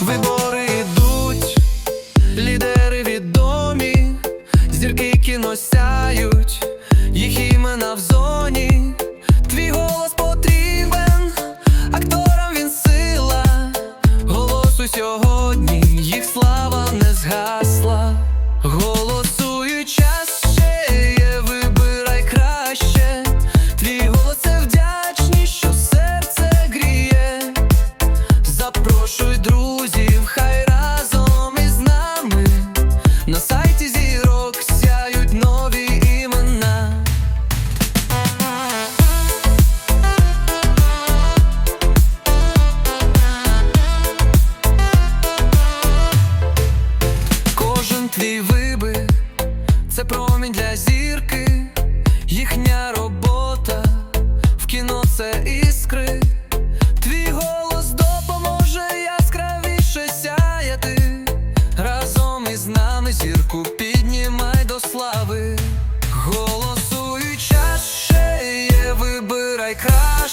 Вибори йдуть, лідери відомі, зірки кіно сяють, їх імена в зоні, твій голос потрібен, акторам він сила, голосу сьогодні, їх слава не згадує. Твій вибір це промінь для зірки, їхня робота в кіно це іскри. Твій голос допоможе яскравіше сяяти. Разом із нами зірку піднімай до слави. Голосуй час ще є, вибирай голос